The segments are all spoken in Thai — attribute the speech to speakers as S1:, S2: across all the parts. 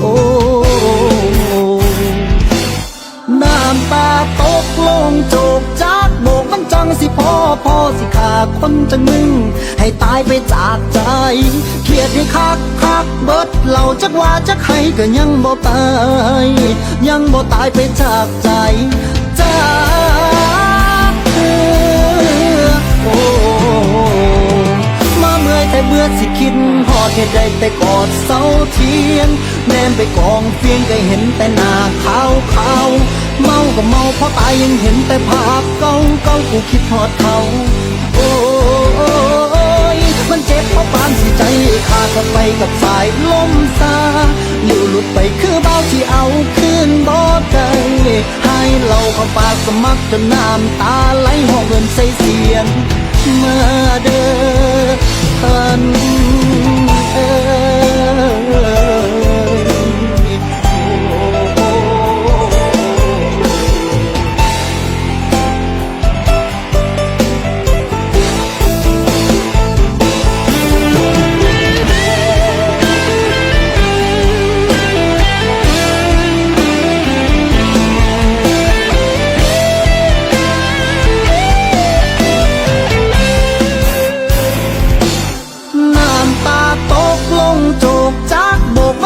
S1: โอ้น้ำตาตกลงโจกจากโบกมันจังสิพ่อพ่อสิขาคนจังมึง ให้ตายไปจากใจ เครียดให้คักคักเบิดเหล่าจักว่าจักให้ก็ยังบ่ตาย ยังบ่ตายไปจากใจ หอดเหตุใดแต่กอดเสาเทียงแนมไปกองเฟียงก็เห็นแต่หน้าขาวขาวเมาก็เมาเพราะตายยังเห็นแต่ภาพเก่าเก่ากูคิดทอดเขาโอ้ยมันเจ็บเพราะปานสิใจขาดไปกับสายลมซาหลิวหลุดไปคือเบาที่เอาคืนบ่ได้ให้เราเข้าปากสมัครจนน้ำตาไหลหอบเงินใส่เสียงเมาเด้อท่าน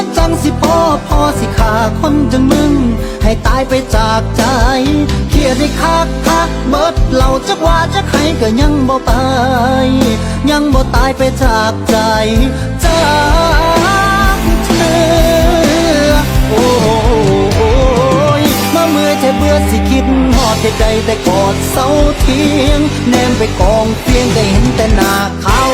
S1: กจังสิพอพอสิขาคนจังมึง ให้ตายไปจากใจเครียดให้คักคักเบิดเหล่าจักว่าจักให้ก็ยังบ่ตาย ยังบ่ตายไปจากใจจากเธอโอ้ยมาเมื่อยแต่เบื่อสิคิดหอดใจใจแต่กอดเสาเทียง แนมไปกองเพียงได้เห็นแต่หน้าขาว